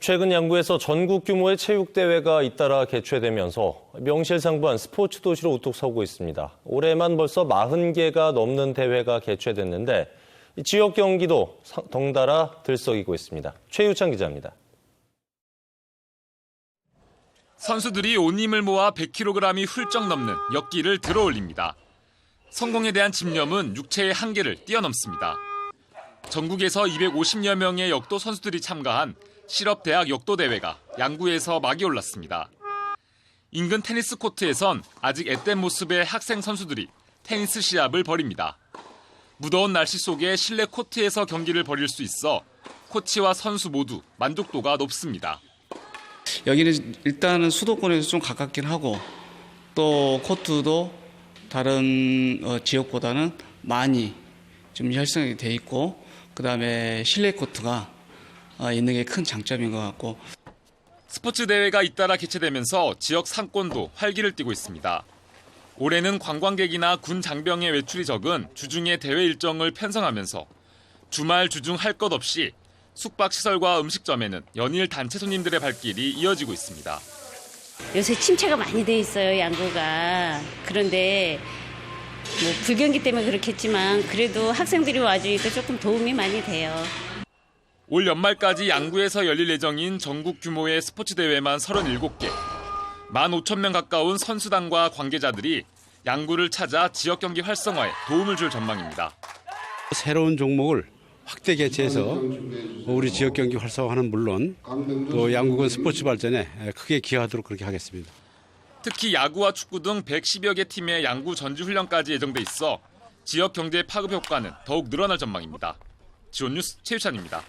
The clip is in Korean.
최근 양구에서 전국 규모의 체육대회가 잇따라 개최되면서 명실상부한 스포츠 도시로 우뚝 서고 있습니다. 올해만 벌써 40개가 넘는 대회가 개최됐는데 이 지역 경기도 상- 덩달아 들썩이고 있습니다. 최유찬 기자입니다. 선수들이 온 힘을 모아 100kg이 훌쩍 넘는 역기를 들어올립니다. 성공에 대한 집념은 육체의 한계를 뛰어넘습니다. 전국에서 250여 명의 역도 선수들이 참가한 실업대학 역도 대회가 양구에서 막이 올랐습니다. 인근 테니스 코트에선 아직 앳된 모습의 학생 선수들이 테니스 시합을 벌입니다. 무더운 날씨 속에 실내 코트에서 경기를 벌일 수 있어 코치와 선수 모두 만족도가 높습니다. 여기는 일단은 수도권에서 좀 가깝긴 하고 또 코트도 다른 어, 지역보다는 많이 좀 형성이 돼 있고 그다음에 실내 코트가 어, 있는 게 큰 장점인 것 같고 스포츠 대회가 잇따라 개최되면서 지역 상권도 활기를 띠고 있습니다. 올해는 관광객이나 군 장병의 외출이 적은 주중의 대회 일정을 편성하면서 주말 주중 할 것 없이 숙박 시설과 음식점에는 연일 단체 손님들의 발길이 이어지고 있습니다. 요새 침체가 많이 돼 있어요, 양구가. 그런데 뭐 불경기 때문에 그렇겠지만 그래도 학생들이 와주니까 조금 도움이 많이 돼요. 올 연말까지 양구에서 열릴 예정인 전국 규모의 스포츠 대회만 37개. 15,000명 가까운 선수단과 관계자들이 양구를 찾아 지역 경기 활성화에 도움을 줄 전망입니다. 새로운 종목을 확대 개최해서 우리 지역 경기 활성화는 물론 또 양국은 스포츠 발전에 크게 기여하도록 그렇게 하겠습니다. 특히 야구와 축구 등 110여 개 팀의 양구 전지 훈련까지 예정돼 있어 지역 경제 파급 효과는 더욱 늘어날 전망입니다. 지원 뉴스 최유찬입니다.